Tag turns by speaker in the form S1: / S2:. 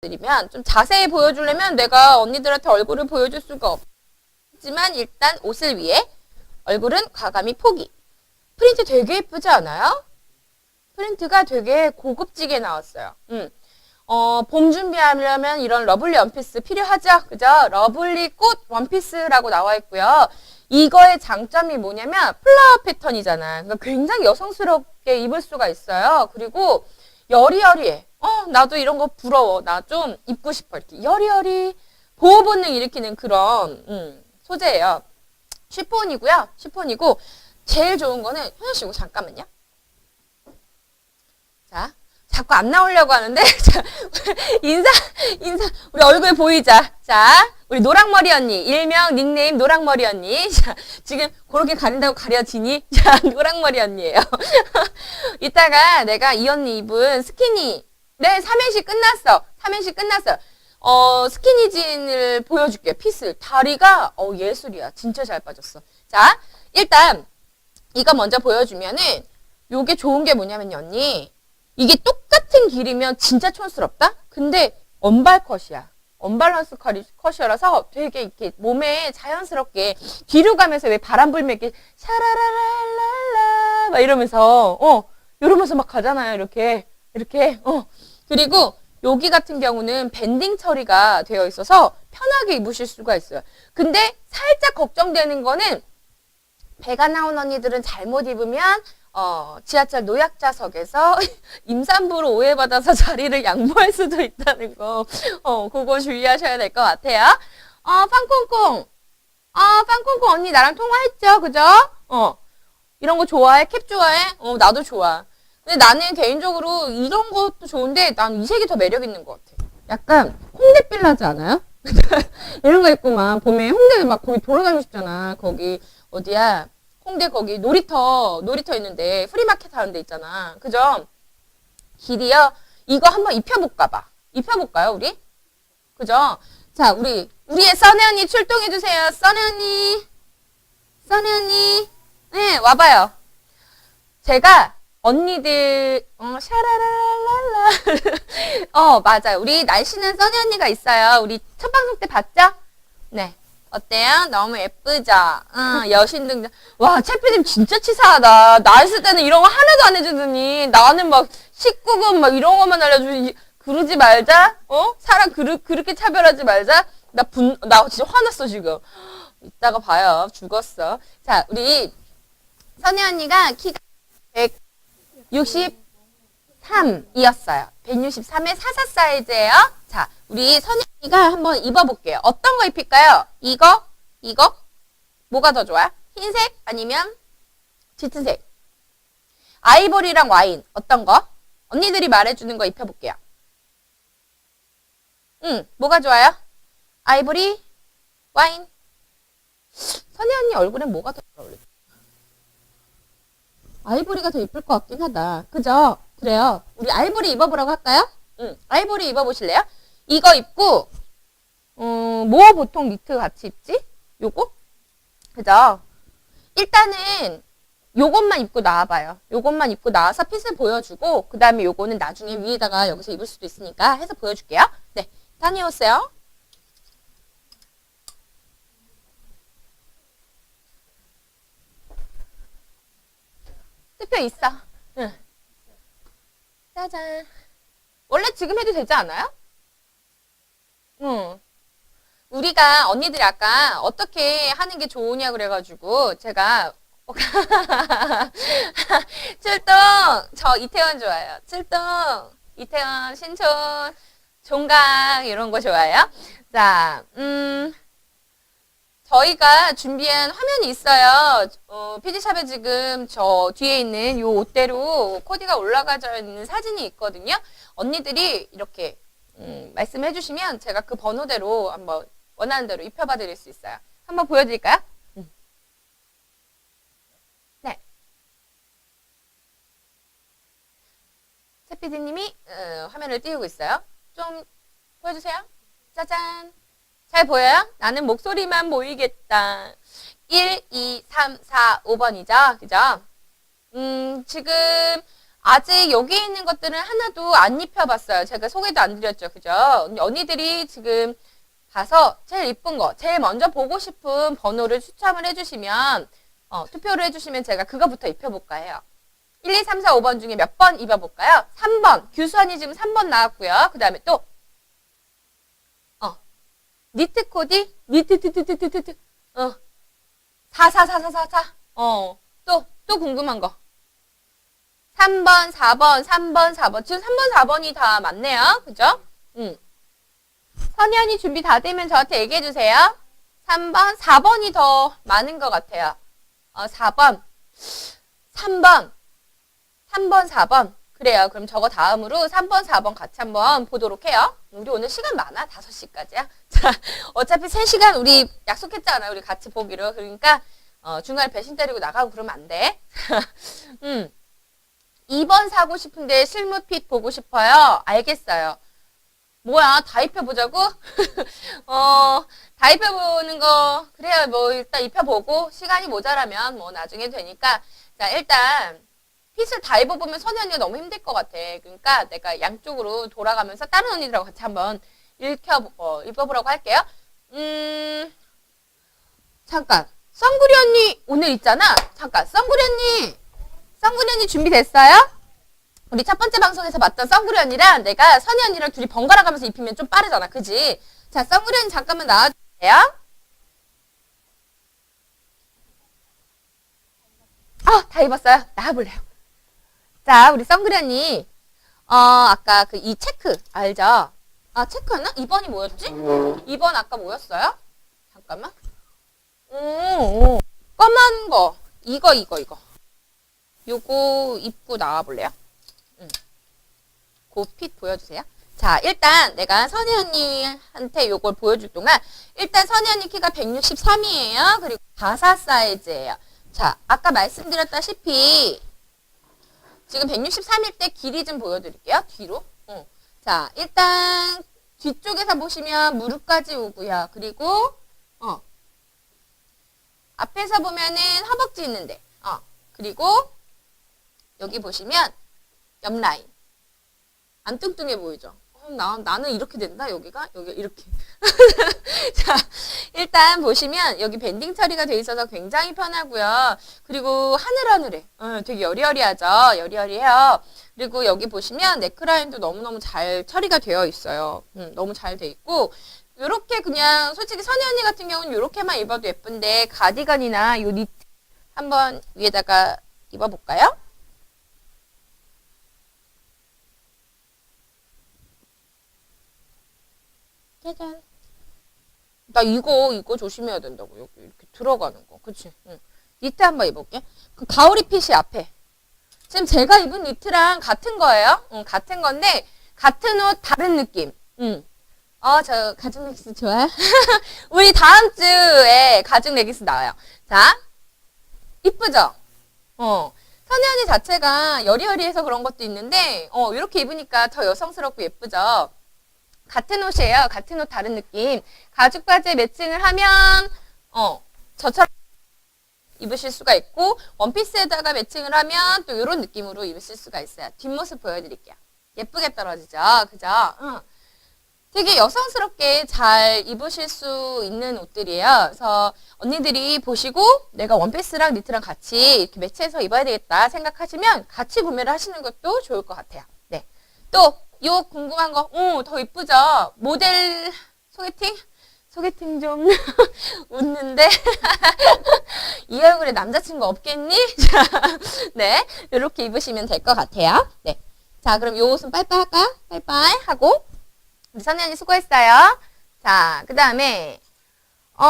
S1: 드리면 좀 자세히 보여주려면 내가 언니들한테 얼굴을 보여줄 수가 없지만 일단 옷을 위해 얼굴은 과감히 포기. 프린트 되게 예쁘지 않아요? 프린트가 되게 고급지게 나왔어요. 음. 어, 봄 준비하려면 이런 러블리 원피스 필요하죠? 그죠? 러블리 꽃 원피스라고 나와 있고요. 이거의 장점이 뭐냐면 플라워 패턴이잖아. 그러니까 굉장히 여성스럽게 입을 수가 있어요. 그리고 여리여리해. 어, 나도 이런 거 부러워. 나 좀 입고 싶어. 이렇게 여리여리 보호 본능 일으키는 그런 음, 소재예요. 쉬폰이고요. 쉬폰이고 제일 좋은 거는 현현 씨 이거 잠깐만요. 자, 자꾸 안 나오려고 하는데 자, 인사 인사 우리 얼굴 보이자. 자, 우리 노랑머리 언니 일명 닉네임 노랑머리 언니. 자, 지금 그렇게 가린다고 가려지니? 자, 노랑머리 언니예요. 이따가 내가 이 언니 입은 스키니 네, 삼행시 끝났어. 삼행시 끝났어. 어, 스키니진을 보여줄게. 피스. 다리가, 어, 예술이야. 진짜 잘 빠졌어. 자, 일단, 이거 먼저 보여주면은, 요게 좋은 게 뭐냐면, 언니. 이게 똑같은 길이면 진짜 촌스럽다? 근데, 언발 컷이야. 언밸런스 컷이, 컷이라서 되게 이렇게 몸에 자연스럽게 뒤로 가면서 왜 바람 불면 이렇게 샤라라랄랄라 막 이러면서 어 이러면서 막 가잖아요 이렇게 이렇게 어 그리고 여기 같은 경우는 밴딩 처리가 되어 있어서 편하게 입으실 수가 있어요. 근데 살짝 걱정되는 거는 배가 나온 언니들은 잘못 입으면 어, 지하철 노약자석에서 임산부로 오해받아서 자리를 양보할 수도 있다는 거, 어, 그거 주의하셔야 될 것 같아요. 어, 빵콩콩. 어, 빵콩콩 언니 나랑 통화했죠? 그죠? 어, 이런 거 좋아해? 캡 좋아해? 어, 나도 좋아. 근데 나는 개인적으로 이런 것도 좋은데 난 이 색이 더 매력 있는 것 같아. 약간 홍대 빌라지 않아요? 이런 거 입고 막 봄에 홍대 막 거기 돌아다니고 싶잖아. 거기 어디야? 홍대 거기 놀이터 놀이터 있는데 프리마켓 하는 데 있잖아. 그죠? 길이요. 이거 한번 입혀볼까 봐. 입혀볼까요, 우리? 그죠? 자, 우리 우리의 써니 언니 출동해 주세요. 써니 언니, 써니 언니, 네 와봐요. 제가 언니들 어 샤라라랄라 어 맞아요. 우리 날씨는 써니 언니가 있어요. 우리 첫 방송 때 봤죠? 네. 어때요? 너무 예쁘죠? 응 여신 등장. 와 채피님 진짜 치사하다. 나 있을 때는 이런 거 하나도 안 해주더니 나는 막 19금 막 이런 것만 알려주니 그러지 말자. 어? 사람 그르, 그렇게 차별하지 말자. 나 분 나 진짜 화났어 지금. 이따가 봐요. 죽었어. 자 우리 선희 언니가 키가 163이었어요. 163의 44 사이즈예요. 자, 우리 언니가 한번 입어볼게요. 어떤 거 입힐까요? 이거? 이거? 뭐가 더 좋아요? 흰색 아니면 짙은색? 아이보리랑 와인 어떤 거? 언니들이 말해주는 거 입혀볼게요. 응, 뭐가 좋아요? 아이보리, 와인. 선희 언니 얼굴엔 뭐가 더잘 어울릴까? 아이보리가 더 이쁠 것 같긴 하다. 그죠? 그래요. 우리 아이보리 입어보라고 할까요? 응. 아이보리 입어보실래요? 이거 입고, 어, 뭐 보통 니트 같이 입지? 요거? 그죠? 일단은 요것만 입고 나와봐요. 요것만 입고 나와서 핏을 보여주고, 그 다음에 요거는 나중에 위에다가 여기서 입을 수도 있으니까 해서 보여줄게요. 네. 다녀오세요. 투표 있어. 응. 짜잔. 원래 지금 해도 되지 않아요? 응. 우리가 언니들이 아까 어떻게 하는 게 좋으냐 그래가지고 제가 출동 저 이태원 좋아요. 출동 이태원 신촌 종강 이런 거 좋아요. 자, 음. 저희가 준비한 화면이 있어요. 어, PD샵에 지금 저 뒤에 있는 요 옷대로 코디가 올라가져 있는 사진이 있거든요. 언니들이 이렇게 음, 말씀해 주시면 제가 그 번호대로 한번 원하는 대로 입혀봐 드릴 수 있어요. 한번 보여드릴까요? 음. 네. 최 PD님이 어, 화면을 띄우고 있어요. 좀 보여주세요. 짜잔. 잘 보여요? 나는 목소리만 보이겠다. 1, 2, 3, 4, 5번이죠. 그죠? 음, 지금 아직 여기 있는 것들은 하나도 안 입혀봤어요. 제가 소개도 안 드렸죠. 그죠? 언니들이 지금 봐서 제일 이쁜 거, 제일 먼저 보고 싶은 번호를 추첨을 해주시면, 어, 투표를 해주시면 제가 그거부터 입혀볼까 해요. 1, 2, 3, 4, 5번 중에 몇 번 입어볼까요? 3번. 규수언이 지금 3번 나왔고요. 그 다음에 또, 어, 니트 코디, 니트, 트, 트, 트, 트, 트, 트, 어, 4, 4, 4, 4, 4, 4, 어, 또, 또 궁금한 거. 3번, 4번, 3번, 4번. 지금 3번, 4번이 다 맞네요. 그죠? 응. 선현이 준비 다 되면 저한테 얘기해 주세요. 3번, 4번이 더 많은 것 같아요. 어, 4번, 3번, 3번, 4번. 그래요. 그럼 저거 다음으로 3번, 4번 같이 한번 보도록 해요. 우리 오늘 시간 많아. 5시까지야. 자, 어차피 3시간 우리 약속했잖아요. 우리 같이 보기로. 그러니까, 어, 중간에 배신 때리고 나가고 그러면 안 돼. 음. 2번 사고 싶은데 실무핏 보고 싶어요. 알겠어요. 뭐야, 다 입혀보자고? 어, 다 입혀보는 거, 그래요. 뭐, 일단 입혀보고, 시간이 모자라면, 뭐, 나중에 되니까. 자, 일단, 핏을 다 입어보면 선희 언니가 너무 힘들 것 같아. 그러니까 내가 양쪽으로 돌아가면서 다른 언니들하고 같이 한번 읽혀, 어, 입어보라고 할게요. 음, 잠깐. 썬구리 언니 오늘 있잖아. 잠깐. 썬구리 언니. 썬구리 언니 준비됐어요? 우리 첫 번째 방송에서 봤던 썬구리 언니랑 내가 선희 언니랑 둘이 번갈아 가면서 입히면 좀 빠르잖아. 그지? 자, 썬구리 언니 잠깐만 나와주세요. 아, 다 입었어요. 나와볼래요. 자, 우리 언니. 어, 아까 그 이 체크 알죠? 아, 체크였나? 2번이 뭐였지? 2번 아까 뭐였어요? 잠깐만. 오, 오. 검은 거. 이거, 이거, 이거. 요거 입고 나와볼래요? 응. 고핏 보여주세요. 자, 일단 내가 선희 언니한테 요걸 보여줄 동안 일단 선희 언니 키가 163이에요. 그리고 가사 사이즈예요. 자, 아까 말씀드렸다시피 지금 163일 때 길이 좀 보여드릴게요. 뒤로. 응. 자, 일단 뒤쪽에서 보시면 무릎까지 오고요. 그리고 어 앞에서 보면은 허벅지 있는데, 어 그리고 여기 보시면 옆 라인 안 뚱뚱해 보이죠? 어, 나 나는 이렇게 된다 여기가 여기 이렇게. 자 일단 보시면 여기 밴딩 처리가 돼 있어서 굉장히 편하고요. 그리고 하늘하늘해. 어, 되게 여리여리하죠. 여리여리해요. 그리고 여기 보시면 네크라인도 너무너무 잘 처리가 되어 있어요. 음, 너무 잘 돼 있고 요렇게 그냥 솔직히 선희 언니 같은 경우는 요렇게만 입어도 예쁜데 가디건이나 요 니트 한번 위에다가 입어볼까요? 짜잔. 나 이거 이거 조심해야 된다고 여기 이렇게 들어가는 거 그치? 응. 니트 한번 입어볼게. 그 가오리 핏이 앞에. 지금 제가 입은 니트랑 같은 거예요. 응, 같은 건데 같은 옷 다른 느낌. 응. 어, 저 가죽 레깅스 좋아요? 우리 다음 주에 가죽 레깅스 나와요. 자, 이쁘죠? 어. 선희 언니 자체가 여리여리해서 그런 것도 있는데, 어, 이렇게 입으니까 더 여성스럽고 예쁘죠? 같은 옷이에요. 같은 옷 다른 느낌. 가죽 바지에 매칭을 하면, 어, 저처럼 입으실 수가 있고, 원피스에다가 매칭을 하면 또 이런 느낌으로 입으실 수가 있어요. 뒷모습 보여드릴게요. 예쁘게 떨어지죠? 그죠? 응. 되게 여성스럽게 잘 입으실 수 있는 옷들이에요. 그래서 언니들이 보시고 내가 원피스랑 니트랑 같이 이렇게 매치해서 입어야 되겠다 생각하시면 같이 구매를 하시는 것도 좋을 것 같아요. 네. 또, 요 궁금한 거, 오, 더 이쁘죠? 모델 소개팅? 소개팅 좀 웃는데 이 얼굴에 남자친구 없겠니? 자, 네, 이렇게 입으시면 될 것 같아요. 네, 자 그럼 요 옷은 빠이빠이 할까요? 빠이빠이 하고 우리 언니 수고했어요. 자, 그 다음에, 어,